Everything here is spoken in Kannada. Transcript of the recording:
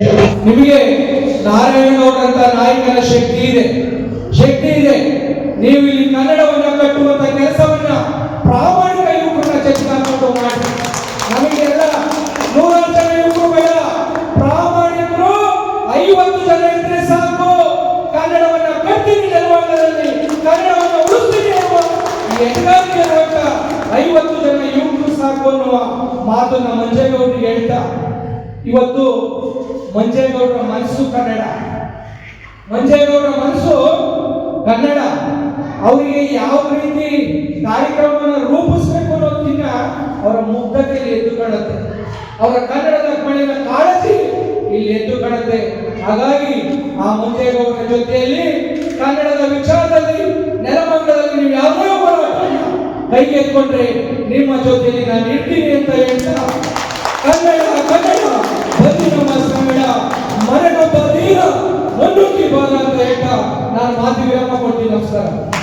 ನಿಮಗೆ ನಾರಾಯಣಗೌಡರಂತ ನಾಯಕನ ಶಕ್ತಿ ಇದೆ. ಶಕ್ತಿ ಇದೆ. ನೀವು ಇಲ್ಲಿ ಕನ್ನಡವನ್ನ ಕಟ್ಟುವಂತ ಕೆಲಸವನ್ನ ಪ್ರಾಮಾಣಿಕ ಯುವಕರನ್ನ ಚರ್ಚಿಸಿಕೊಂಡು ಮಾಡಿ. ನಮಗೆಲ್ಲ ನೂರಾರು ಜನ ಯುವಕರು ಬೇಡ ಪ್ರಾಮಾಣಿಕರು, ಐವತ್ತು ಜನ ಇದ್ರೆ ಸಾಕು. ಕನ್ನಡವನ್ನ ಕಟ್ತೀನಿ ನೆಲಮಂಗಲದಲ್ಲಿ ಕನ್ನಡವನ್ನ ಉಳಿಸ್ತೀನಿ ಇರುವಂತ ಐವತ್ತು ಜನ ಯುವಕರು ಸಾಕು ಅನ್ನುವ ಮಾತನ್ನ ಮಂಜೇಗೌಡರಿಗೆ ಹೇಳ್ತಾ ಇವತ್ತು ಮಂಜೇಗೌಡರ ಮನಸ್ಸು ಕನ್ನಡ. ಮಂಜೇಗೌಡರ ಮನಸ್ಸು ಕನ್ನಡ. ಅವರಿಗೆ ಯಾವ ರೀತಿ ಕಾರ್ಯಕ್ರಮವನ್ನು ರೂಪಿಸಬೇಕು ಅನ್ನೋದಕ್ಕಿಂತ ಅವರ ಮುಗ್ಧತೆಯಲ್ಲಿ ಎದ್ದು ಕಾಣುತ್ತೆ. ಅವರ ಕನ್ನಡದ ಕಣ್ಣಿನ ಕಾಳಜಿ ಇಲ್ಲಿ ಎದ್ದು ಕಾಣುತ್ತೆ. ಹಾಗಾಗಿ ಆ ಮಂಜೇಗೌಡರ ಜೊತೆಯಲ್ಲಿ ಕನ್ನಡದ ವಿಚಾರದಲ್ಲಿ, ನೆಲಮಂಗಲದಲ್ಲಿ ನೀವು ಯಾವುದೇ ಕೈ ಎತ್ಕೊಂಡ್ರೆ ನಿಮ್ಮ ಜೊತೆಯಲ್ಲಿ ನಾನು ಇರ್ತೀನಿ ಅಂತ ಬಾಲ ಅಂತ ಹೇಳ್ತಾ ನಾನು ಮಾತು ವಿರಾಮ ಕೊಡ್ತೀನಿ ನಮಸ್ಕಾರ